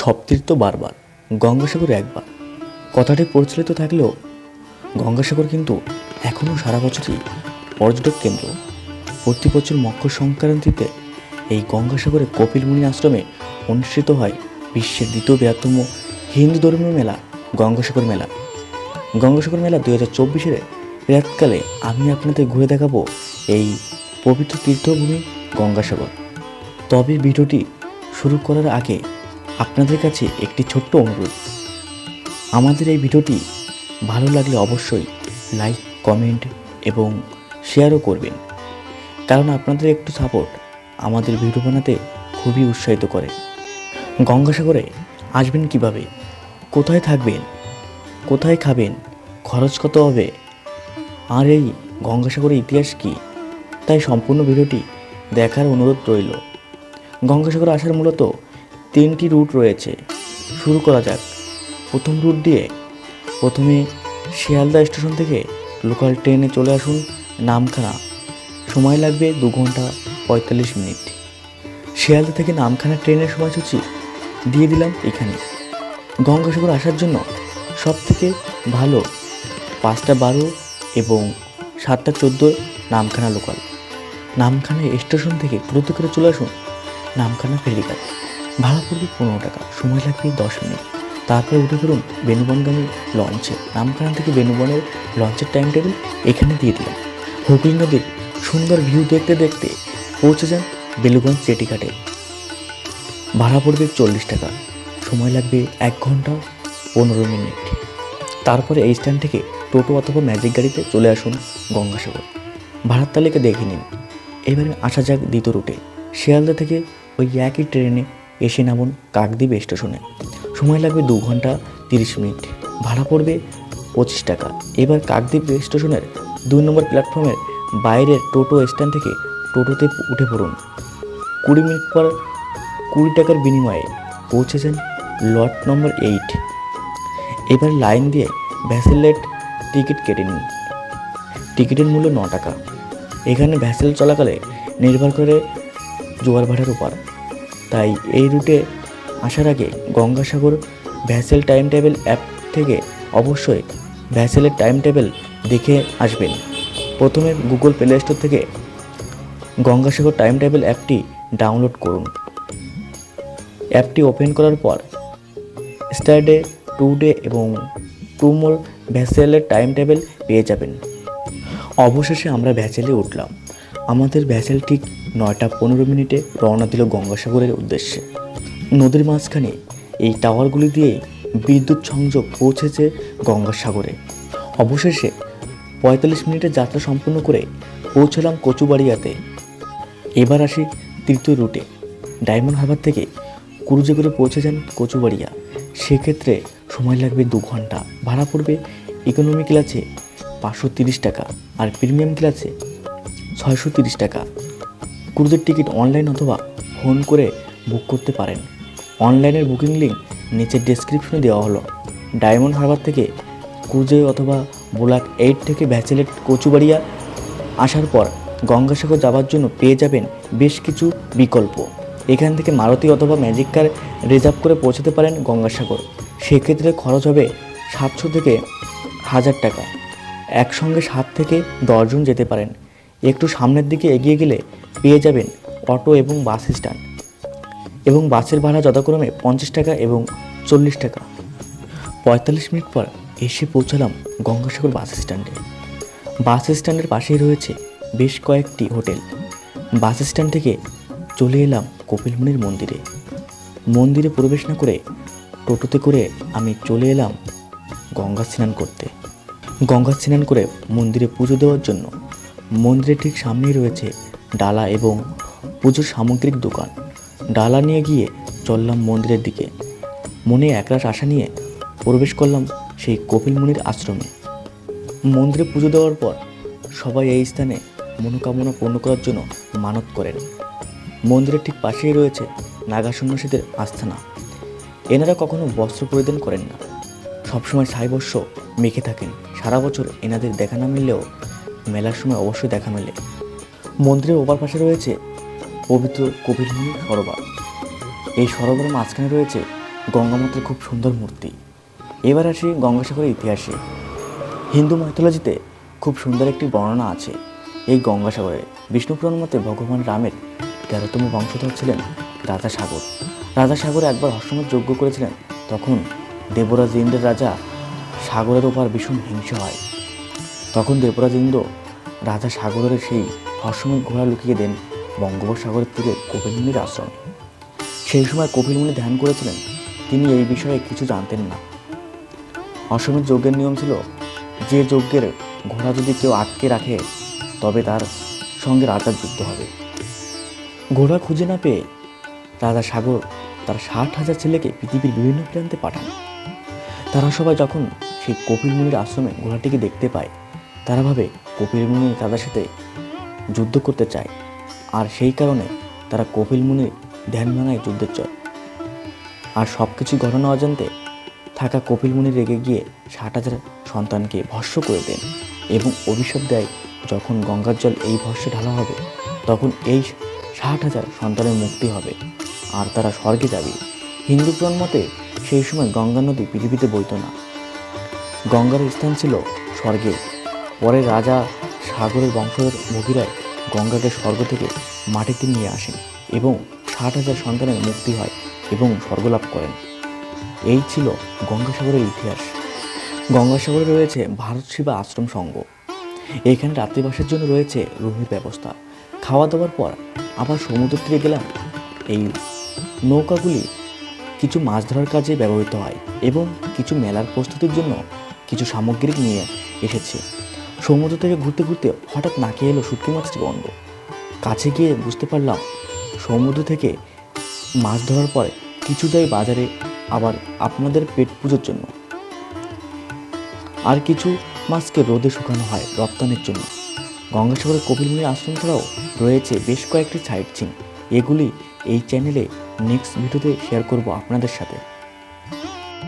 সব তীর্থ বারবার, গঙ্গাসাগর একবার। কথাটি প্রচলিত থাকলেও গঙ্গাসাগর কিন্তু এখনও সারা বছরই পর্যটক কেন্দ্র। প্রতি বছর মকর সংক্রান্তিতে এই গঙ্গাসাগরে কপিলমুনি আশ্রমে অনুষ্ঠিত হয় বিশ্বের দ্বিতীয় বৃহত্তম হিন্দু ধর্মীয় মেলা, গঙ্গাসাগর মেলা। গঙ্গাসাগর মেলা দু হাজার চব্বিশের রাতকালে আমি আপনাদের ঘুরে দেখাবো এই পবিত্র তীর্থভূমি গঙ্গাসাগর। তবে ভিডিওটি শুরু করার আগে আপনাদের কাছে একটি ছোট্ট অনুরোধ। আমাদের এই ভিডিওটি ভালো লাগলে অবশ্যই লাইক, কমেন্ট এবং শেয়ারও করবেন। কারণ আপনাদের একটু সাপোর্ট আমাদের ভিডিও বানাতে খুবই উৎসাহিত করে। গঙ্গাসাগরে আসবেন কীভাবে? কোথায় থাকবেন? কোথায় খাবেন? খরচ কত হবে? আর এই গঙ্গাসাগরের ইতিহাস কী? তাই সম্পূর্ণ ভিডিওটি দেখার অনুরোধ রইল। গঙ্গাসাগর আসার মূলত তিনটি রুট রয়েছে। শুরু করা যাক। প্রথম রুট দিয়ে প্রথমে শিয়ালদা স্টেশন থেকে লোকাল ট্রেনে চলে আসুন নামখানা। সময় লাগবে দু ঘণ্টা পঁয়তাল্লিশ মিনিট। শিয়ালদা থেকে নামখানা ট্রেনের সময়সূচি দিয়ে দিলাম এখানে। গঙ্গাসাগর আসার জন্য সব থেকে ভালো পাঁচটা বারো এবং সাতটা চোদ্দোর নামখানা লোকাল নামখানা স্টেশন থেকে দ্রুত করে চলে আসুন নামখানা ফেরিঘাট। ভাড়া পড়বে পনেরো টাকা। সময় লাগবে দশ মিনিট। তারপরে উঠে পড়ুন বেনুবনগামী লঞ্চে নামখানা থেকে বেনুবনের লঞ্চের টাইম টেবিল এখানে দিয়ে দিলাম। হুগলি নদীর সুন্দর ভিউ দেখতে দেখতে পৌঁছে যান বেলুগঞ্জ জেটিঘাটে ভাড়া পড়বে চল্লিশ টাকা। সময় লাগবে এক ঘণ্টা পনেরো মিনিট। তারপরে এই স্ট্যান্ড থেকে টোটো অথবা ম্যাজিক গাড়িতে চলে আসুন গঙ্গাসাগর। ভাড়ার তালিকা দেখে নিন। এবারে আসা যাক দ্বিতীয় রুটে শিয়ালদা থেকে ওই একই ট্রেনে এসে নামুন কাকদ্বীপ স্টেশনে। সময় লাগবে দু ঘণ্টা তিরিশ মিনিট। ভাড়া পড়বে পঁচিশ টাকা। এবার কাকদ্বীপ স্টেশনের দুই নম্বর প্ল্যাটফর্মের বাইরের টোটো স্ট্যান্ড থেকে টোটোতে উঠে পড়ুন। কুড়ি মিনিট পর কুড়ি টাকার বিনিময়ে পৌঁছেছেন লট নম্বর এইট। এবার লাইন দিয়ে ভ্যাসেলেট টিকিট কেটে নিন। টিকিটের মূল্য ন টাকা। এখানে ভ্যাসেল চলাকালে নির্ভর করে জোয়ার ভাড়ার উপর। তাই এই রুটে আসার আগে Gangasagar vessel time table app থেকে অবশ্যই ভ্যাসেলের টাইম টেবিল দেখে আসবেন। প্রথমে গুগল প্লে স্টোর থেকে গঙ্গাসাগর টাইম টেবিল অ্যাপটি ডাউনলোড করুন। অ্যাপটি ওপেন করার পর স্টারডে টু ডে এবং টু মোর ভ্যাসেলের টাইম টেবিল পেয়ে যাবেন। অবশেষে আমরা ভ্যাসেলে উঠলাম। আমাদের ভ্যাসেল ঠিক নয়টা পনেরো মিনিটে রওনা দিল গঙ্গাসাগরের উদ্দেশ্যে। নদীর মাঝখানে এই টাওয়ারগুলি দিয়ে বিদ্যুৎ সংযোগ পৌঁছেছে গঙ্গাসাগরে। অবশেষে পঁয়তাল্লিশ মিনিটের যাত্রা সম্পূর্ণ করে পৌঁছলাম কচুবাড়িয়াতে। এবার আসি তৃতীয় রুটে। ডায়মন্ড হারবার থেকে ক্রুজে করে পৌঁছে যান কচুবাড়িয়া। সেক্ষেত্রে সময় লাগবে দু ঘণ্টা। ভাড়া পড়বে ইকোনমি ক্লাসে পাঁচশো তিরিশ টাকা আর প্রিমিয়াম ক্লাসে ছয়শো তিরিশ টাকা। ক্রুজের টিকিট অনলাইন অথবা ফোন করে বুক করতে পারেন। অনলাইনের বুকিং লিঙ্ক নিচের ডেসক্রিপশনে দেওয়া হলো। ডায়মন্ড হারবার থেকে ক্রুজে অথবা বোলাক এইট থেকে ভ্যাসেলেট কচুবাড়িয়া আসার পর গঙ্গাসাগর যাওয়ার জন্য পেয়ে যাবেন বেশ কিছু বিকল্প। এখান থেকে মারুতি অথবা ম্যাজিক কার রিজার্ভ করে পৌঁছাতে পারেন গঙ্গাসাগর। সেক্ষেত্রে খরচ হবে সাতশো থেকে হাজার টাকা। একসঙ্গে সাত থেকে দশজন যেতে পারেন। একটু সামনের দিকে এগিয়ে গেলে পেয়ে যাবেন অটো এবং বাস স্ট্যান্ড। এবং বাসের ভাড়া যথাক্রমে পঞ্চাশ টাকা এবং চল্লিশ টাকা। পঁয়তাল্লিশ মিনিট পর এসে পৌঁছালাম গঙ্গাসাগর বাস স্ট্যান্ডে। বাস স্ট্যান্ডের পাশেই রয়েছে বেশ কয়েকটি হোটেল। বাস স্ট্যান্ড থেকে চলে এলাম কপিলমুনির মন্দিরে। মন্দিরে প্রবেশ না করে টোটোতে করে আমি চলে এলাম গঙ্গা স্নান করতে। গঙ্গা স্নান করে মন্দিরে পুজো দেওয়ার জন্য মন্দিরের ঠিক সামনেই রয়েছে ডালা এবং পুজোর সামগ্রিক দোকান। ডালা নিয়ে গিয়ে চললাম মন্দিরের দিকে। মনে একরাশ আশা নিয়ে প্রবেশ করলাম সেই কপিল মুনির আশ্রমে। মন্দিরে পুজো দেওয়ার পর সবাই এই স্থানে মনোকামনা পূর্ণ করার জন্য মানত করেন। মন্দিরের ঠিক পাশেই রয়েছে নাগা সন্ন্যাসীদের আস্থানা। এনারা কখনো বস্ত্র পরিধান করেন না। সবসময় সাইবস্য মেখে থাকেন। সারা বছর এনাদের দেখা না মিললেও মেলার সময় অবশ্যই দেখা মেলে। মন্দিরের ওপার পাশে রয়েছে পবিত্র কপিলমুনি সরোবর। এই সরোবরের মাঝখানে রয়েছে গঙ্গামাতার খুব সুন্দর মূর্তি। এবার আসি গঙ্গাসাগরের ইতিহাসে। হিন্দু মাইথোলজিতে খুব সুন্দর একটি বর্ণনা আছে এই গঙ্গাসাগরে। বিষ্ণুপুরাণ মতে ভগবান রামের তেরোতম বংশধর ছিলেন রাজা সাগর। রাজা সাগর একবার হর্ষমের যজ্ঞ করেছিলেন, তখন দেবরাজ ইন্দ্রের রাজা সাগরের ওপর ভীষণ হিংসা হয়। তখন দেবরাজ ইন্দ্র রাজা সাগরের সেই হর্ষমের ঘোড়া লুকিয়ে দেন বঙ্গোপসাগরের তীরে কপিলমুনির আশ্রমে। সেই সময় কপিলমুনি ধ্যান করেছিলেন, তিনি এই বিষয়ে কিছু জানতেন না। অসমের যজ্ঞের নিয়ম ছিল, যে যজ্ঞের ঘোড়া যদি কেউ আটকে রাখে, তবে তার সঙ্গে রাজার যুদ্ধ হবে। ঘোড়া খুঁজে না পেয়ে রাজা সাগর তার ষাট হাজার ছেলেকে পৃথিবীর বিভিন্ন প্রান্তে পাঠান। তারা সবাই যখন সেই কপিল মুনির আশ্রমে ঘোড়াটিকে দেখতে পায়, তারা ভাবে কপিল মুনি তাদের সাথে যুদ্ধ করতে চায়। আর সেই কারণে তারা কপিল মুনির ধ্যান ভাঙায় যুদ্ধের চয় আর সব কিছু ঘটনা অজান্তে থাকা কপিল মুনি রেগে গিয়ে ষাট হাজার সন্তানকে ভস্য করে দেন এবং অভিশাপ দেয়, যখন গঙ্গার জল এই ভস্যে ঢালা হবে, তখন এই ষাট হাজার সন্তানের মুক্তি হবে। আর তারা স্বর্গে যাবে। হিন্দু পুরাণ মতে সেই সময় গঙ্গা নদী পৃথিবীতে বইত না। গঙ্গার স্থান ছিল স্বর্গে। পরে রাজা সাগরের বংশধর ভগীরায় গঙ্গাকে স্বর্গ থেকে মাটিতে নিয়ে আসেন এবং ষাট হাজার সন্তানের মুক্তি হয় এবং স্বর্গলাভ করেন। এই ছিল গঙ্গাসাগরের ইতিহাস। গঙ্গাসাগরে রয়েছে ভারত সেবা আশ্রম সংঘ। এখানে রাত্রিবাসের জন্য রয়েছে রুমের ব্যবস্থা। খাওয়া দাওয়ার পর আবার সমুদ্র তীরে গেলাম। এই নৌকাগুলি কিছু মাছ ধরার কাজে ব্যবহৃত হয় এবং কিছু মেলার প্রস্তুতির জন্য কিছু সামগ্রী নিয়ে এসেছে। সমুদ্র থেকে ঘুরতে ঘুরতে হঠাৎ নাকে এলো শুটকি মাছটি গন্ধ। কাছে গিয়ে বুঝতে পারলাম, সমুদ্র থেকে মাছ ধরার পরে কিছু দেয় বাজারে আবার আপনাদের পেট পুজোর জন্য। আর কিছু মাছকে রোদে শুকানো হয় রপ্তানির জন্য। গঙ্গাসাগরের কপিলমুনির আশ্রম ছাড়াও রয়েছে বেশ কয়েকটি সাইট সিন এগুলি এই চ্যানেলে নেক্সট ভিডিওতে শেয়ার করব আপনাদের সাথে।